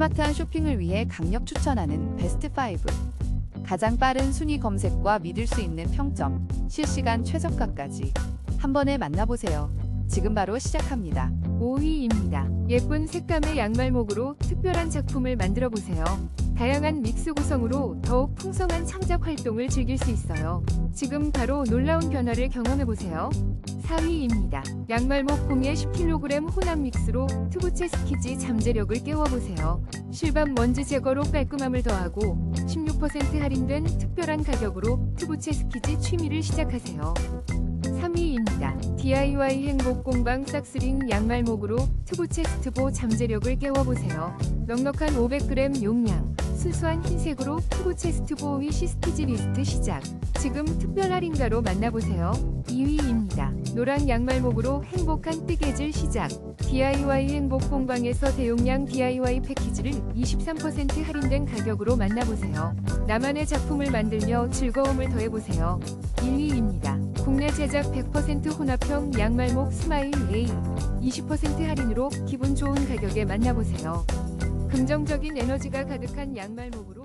스마트한 쇼핑을 위해 강력 추천하는 베스트 5. 가장 빠른 순위 검색과 믿을 수 있는 평점, 실시간 최저가까지 한 번에 만나보세요. 지금 바로 시작합니다. 5위입니다. 예쁜 색감의 양말목으로 특별한 작품을 만들어 보세요. 다양한 믹스 구성으로 더욱 풍성한 창작 활동을 즐길 수 있어요. 지금 바로 놀라운 변화를 경험해 보세요. 4위입니다. 양말목 공예 10kg 혼합 믹스로 투부채 스키지 잠재력을 깨워보세요. 실밥 먼지 제거로 깔끔함을 더하고 16% 할인된 특별한 가격으로 투부채 스키지 취미를 시작하세요. 3위입니다. DIY 행복 공방 싹스링 양말목으로 투부 체스트보 잠재력을 깨워보세요. 넉넉한 500g 용량, 순수한 흰색으로 투부 체스트 보 위 시 스티지 리스트 시작. 지금 특별 할인가로 만나보세요. 2위입니다. 노랑 양말목으로 행복한 뜨개질 시작. DIY 행복 공방에서 대용량 DIY 패키지를 23% 할인된 가격으로 만나보세요. 나만의 작품을 만들며 즐거움을 더해보세요. 1위입니다. 국내 제작 100% 혼합형 양말목 스마일 A 20% 할인으로 기분 좋은 가격에 만나보세요. 긍정적인 에너지가 가득한 양말목으로